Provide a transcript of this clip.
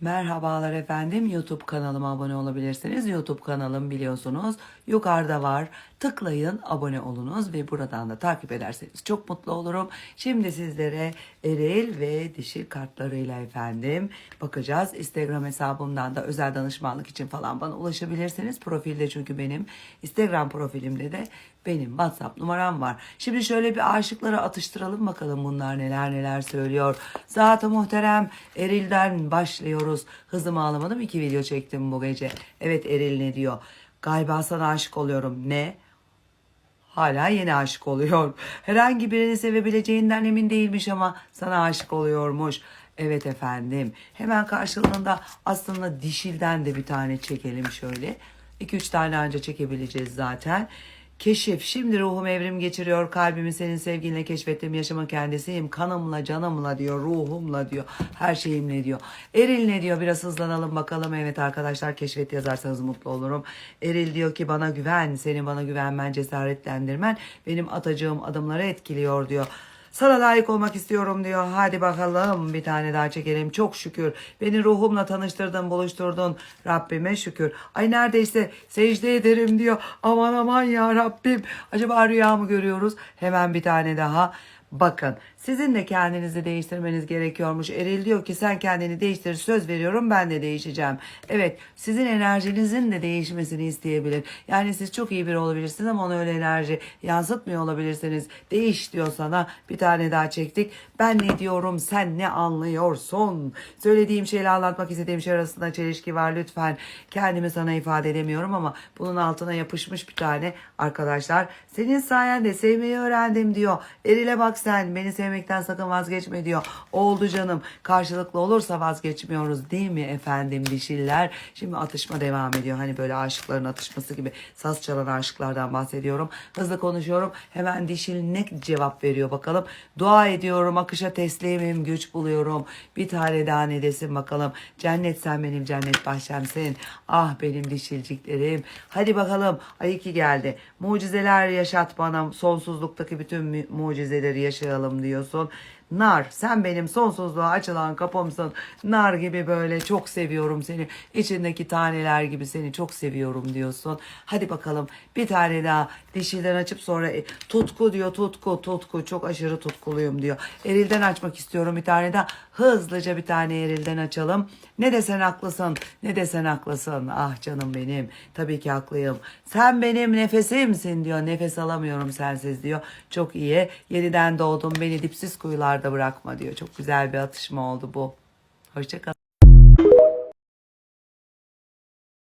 Merhabalar efendim. YouTube kanalıma abone olabilirsiniz. YouTube kanalım biliyorsunuz yukarıda var. Tıklayın, abone olunuz ve buradan da takip ederseniz çok mutlu olurum. Şimdi sizlere eril ve dişil kartlarıyla efendim bakacağız. Instagram hesabımdan da özel danışmanlık için falan bana ulaşabilirsiniz. Profilde çünkü benim Instagram profilimde de benim WhatsApp numaram var. Şimdi şöyle bir aşıkları atıştıralım bakalım bunlar neler neler söylüyor. Zat-ı muhterem Eril'den başlıyoruz. Hızımı alamadım iki video çektim bu gece. Evet Eril ne diyor? Galiba sana aşık oluyorum. Ne? Hala yeni aşık oluyor. Herhangi birini sevebileceğinden emin değilmiş ama sana aşık oluyormuş. Evet efendim. Hemen karşılığında aslında dişilden de bir tane çekelim şöyle. 2-3 tane anca çekebileceğiz zaten. Keşif. Şimdi ruhum evrim geçiriyor. Kalbimi senin sevginle keşfettim. Yaşamın kendisiyim. Kanımla, canımla diyor. Ruhumla diyor. Her şeyimle diyor. Eril ne diyor? Biraz hızlanalım bakalım. Evet arkadaşlar keşfet yazarsanız mutlu olurum. Eril diyor ki bana güven. Senin bana güvenmen, cesaretlendirmen benim atacağım adımları etkiliyor diyor. Sana layık olmak istiyorum diyor. Hadi bakalım bir tane daha çekelim. Çok şükür. Beni ruhumla tanıştırdın, buluşturdun. Rabbime şükür. Ay neredeyse secde ederim diyor. Aman aman ya Rabbim. Acaba rüya mı görüyoruz? Hemen bir tane daha. Bakın sizin de kendinizi değiştirmeniz gerekiyormuş. Eril diyor ki sen kendini değiştir söz veriyorum ben de değişeceğim. Evet sizin enerjinizin de değişmesini isteyebilir. Yani siz çok iyi biri olabilirsiniz ama ona öyle enerji yansıtmıyor olabilirsiniz. Değiş diyor sana bir tane daha çektik. Ben ne diyorum sen ne anlıyorsun? Söylediğim şeyle anlatmak istediğim şey arasında çelişki var lütfen. Kendimi sana ifade edemiyorum ama bunun altına yapışmış bir tane arkadaşlar. Senin sayende sevmeyi öğrendim diyor. Eril'e bak sen beni sevmekten sakın vazgeçme diyor. Oldu canım karşılıklı olursa vazgeçmiyoruz değil mi efendim dişiller. Şimdi atışma devam ediyor. Hani böyle aşıkların atışması gibi saz çalan aşıklardan bahsediyorum. Hızlı konuşuyorum. Hemen dişil ne cevap veriyor bakalım. Dua ediyorum akışa teslimim güç buluyorum. Bir tane daha ne desin bakalım. Cennet sen benim cennet bahçemsin. Ah benim dişilciklerim. Hadi bakalım. Ay iki geldi. Mucizeler yaşat bana. Sonsuzluktaki bütün mu- mucizeleri yaşayalım diyorsun. Nar sen benim sonsuzluğa açılan kapımsın. Nar gibi böyle çok seviyorum seni. İçindeki taneler gibi seni çok seviyorum diyorsun. Hadi bakalım bir tane daha dişilden açıp sonra e, tutku diyor tutku tutku çok aşırı tutkuluyum diyor. Erilden açmak istiyorum bir tane daha. Hızlıca bir tane erilden açalım. Ne desen haklısın ne desen haklısın. Ah canım benim tabii ki haklıyım. Sen benim nefesimsin diyor. Nefes alamıyorum sensiz diyor. Çok iyi. Yeniden doğdum beni dipsiz kuyularda bırakma diyor. Çok güzel bir atışma oldu bu. Hoşçakal.